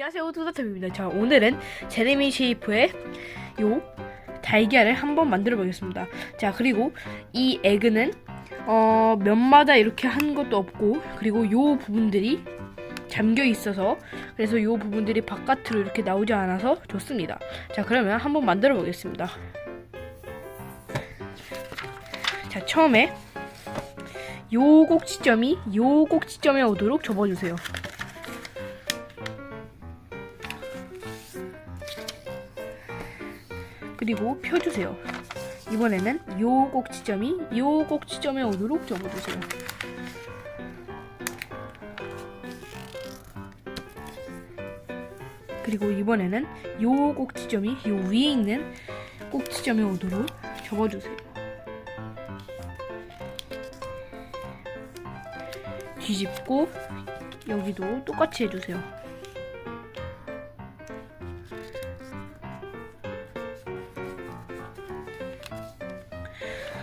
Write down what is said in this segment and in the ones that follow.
안녕하세요 투더탑입니다. 자 오늘은 제레미 쉐이프의 요 달걀을 한번 만들어 보겠습니다. 자 그리고 이 에그는 어 면마다 이렇게 한 것도 없고 그리고 요 부분들이 잠겨 있어서 그래서 요 부분들이 바깥으로 이렇게 나오지 않아서 좋습니다. 자 그러면 한번 만들어 보겠습니다. 자 처음에 요 꼭지점이 요 꼭지점에 오도록 접어주세요 그리고 펴주세요. 이번에는 요 꼭지점이 요 꼭지점에 오도록 접어주세요. 그리고 이번에는 요 꼭지점이 요 위에 있는 꼭지점에 오도록 접어주세요. 뒤집고 여기도 똑같이 해주세요.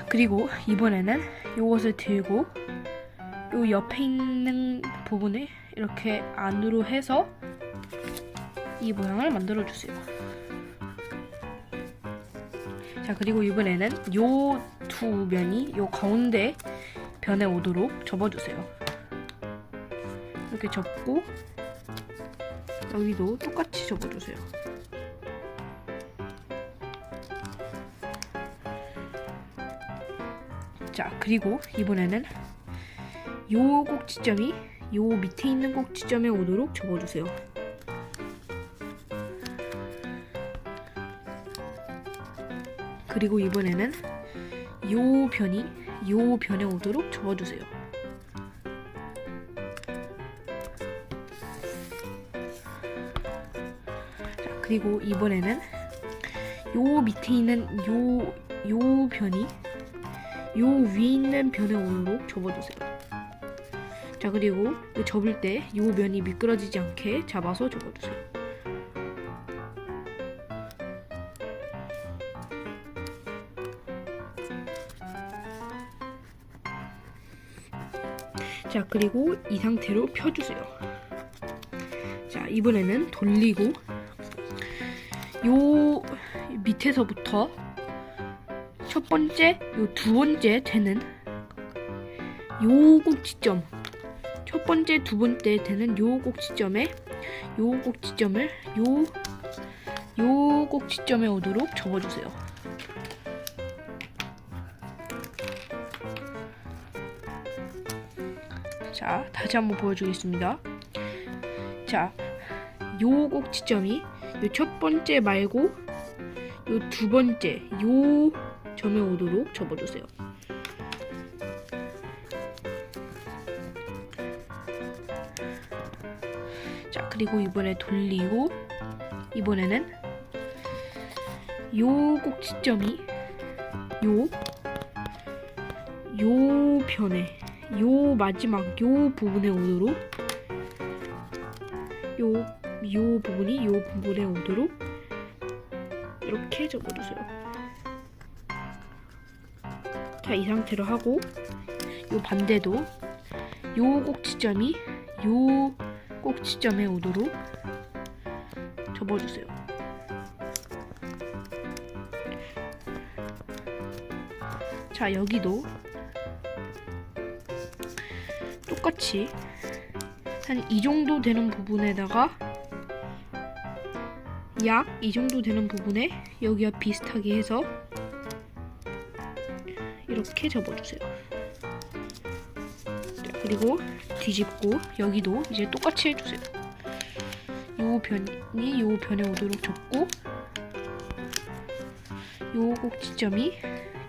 그리고 이번에는 이것을 들고 요 옆에 있는 부분을 이렇게 안으로 해서 이 모양을 만들어 주세요. 자 그리고 이번에는 요두 면이 요 가운데 변에 오도록 접어주세요. 이렇게 접고 여기도 똑같이 접어주세요. 자 그리고 이번에는 요 꼭지점이 요 밑에 있는 꼭지점에 오도록 접어주세요. 그리고 이번에는 요 변이 요 변에 오도록 접어주세요. 자 그리고 이번에는 요 밑에 있는 요 요 변이 요 위에 있는 변에 오도록 접어주세요. 자 그리고 이 접을 때요 면이 미끄러지지 않게 잡아서 접어주세요. 자 그리고 이 상태로 펴주세요. 자 이번에는 돌리고 요 밑에서부터 첫 번째, 요 두 번째 되는 요 꼭지점 첫 번째, 두 번째 되는 요 꼭지점에 요 꼭지점을 요 요 꼭지점에 오도록 접어주세요. 자, 다시 한번 보여주겠습니다. 자, 요 꼭지점이 요 첫 번째 말고 요 두 번째 요 점에 오도록 접어주세요. 자, 그리고 이번에 돌리고 이번에는 요 꼭지점이 요, 요 변에 요 마지막 요 부분에 오도록 요, 요 부분이 요 부분에 오도록 이렇게 접어주세요. 자, 이 상태로 하고 요 반대도 요 꼭지점이 요 꼭지점에 오도록 접어주세요. 자, 여기도 똑같이 한 이 정도 되는 부분에다가 약 이 정도 되는 부분에 여기와 비슷하게 해서 이렇게 접어주세요. 자, 그리고 뒤집고 여기도 이제 똑같이 해주세요. 요 변이 요 변에 오도록 접고 요 꼭지점이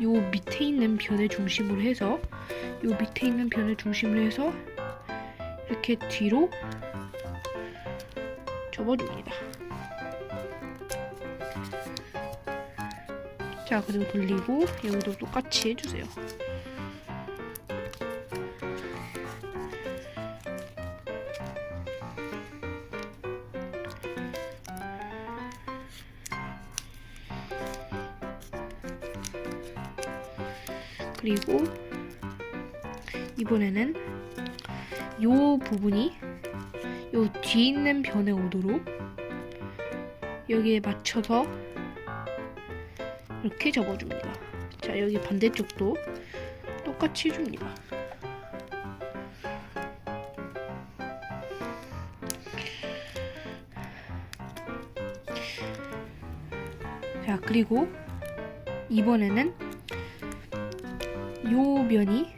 요 밑에 있는 변의 중심으로 해서 요 밑에 있는 변의 중심으로 해서 이렇게 뒤로 접어줍니다. 자 그리고 돌리고 여기도 똑같이 해주세요. 그리고 이번에는 요 부분이 요요 뒤에 있는 변에 오도록 여기에 맞춰서 이렇게 접어줍니다. 자, 여기 반대쪽도 똑같이 해줍니다. 자, 그리고 이번에는 요 면이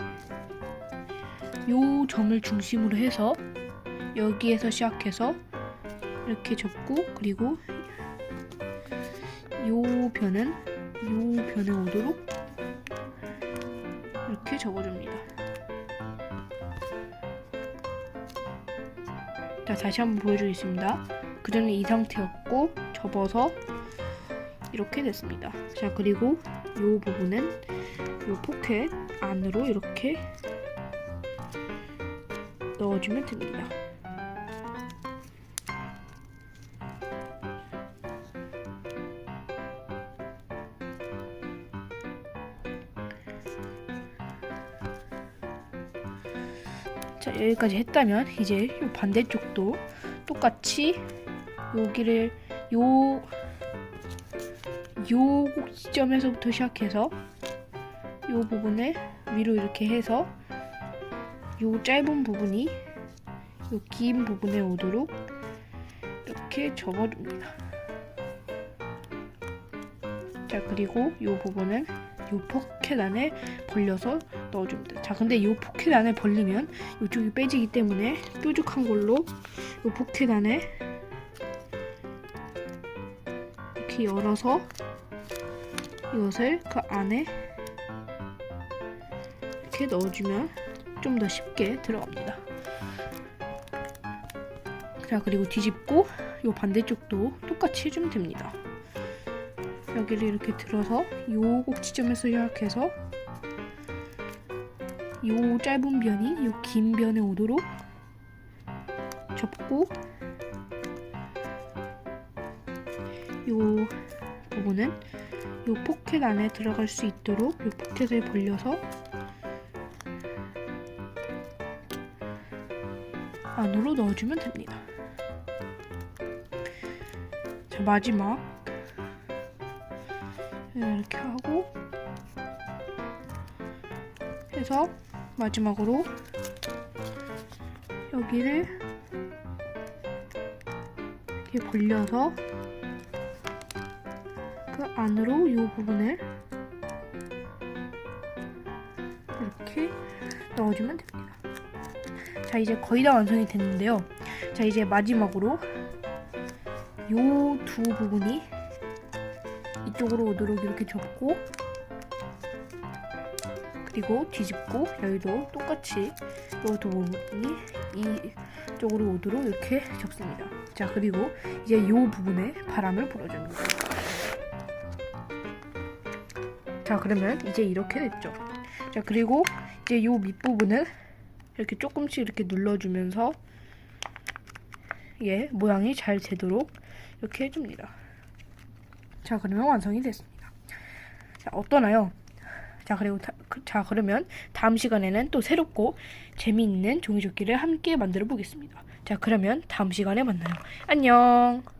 요 점을 중심으로 해서 여기에서 시작해서 이렇게 접고 그리고 요 변은 요 변에 오도록 이렇게 접어줍니다. 자 다시 한번 보여주겠습니다. 그 전에 이 상태였고 접어서 이렇게 됐습니다. 자 그리고 요 부분은 요 포켓 안으로 이렇게 넣어주면 됩니다. 자 여기까지 했다면 이제 요 반대쪽도 똑같이 여기를 요 요 꼭지점에서부터 시작해서 요 부분을 위로 이렇게 해서 요 짧은 부분이 요 긴 부분에 오도록 이렇게 접어줍니다. 자 그리고 요 부분은 요 포켓 안에 벌려서 넣어줍니다. 자 근데 요 포켓 안에 벌리면 이쪽이 빼지기 때문에 뾰족한 걸로 요 포켓 안에 이렇게 열어서 이것을 그 안에 이렇게 넣어주면 좀 더 쉽게 들어갑니다. 자 그리고 뒤집고 요 반대쪽도 똑같이 해주면 됩니다. 여기를 이렇게 들어서 요 꼭지점에서 시작해서 요 짧은 변이 요 긴 변에 오도록 접고 요 부분은 요 포켓 안에 들어갈 수 있도록 요 포켓을 벌려서 안으로 넣어주면 됩니다. 자 마지막 이렇게 하고 해서 마지막으로 여기를 이렇게 벌려서 그 안으로 이 부분을 이렇게 넣어주면 됩니다. 자 이제 거의 다 완성이 됐는데요. 자 이제 마지막으로 요두 부분이 이쪽으로 오도록 이렇게 접고 그리고 뒤집고 여기도 똑같이 요두 부분이 이쪽으로 오도록 이렇게 접습니다. 자 그리고 이제 요 부분에 바람을 불어줍니다. 자 그러면 이제 이렇게 됐죠. 자 그리고 이제 요 밑부분을 이렇게 조금씩 이렇게 눌러주면서 예 모양이 잘 되도록 이렇게 해줍니다. 자 그러면 완성이 됐습니다. 자 어떠나요? 자 그리고 다, 그, 자 그러면 다음 시간에는 또 새롭고 재미있는 종이조끼를 함께 만들어 보겠습니다. 자 그러면 다음 시간에 만나요. 안녕.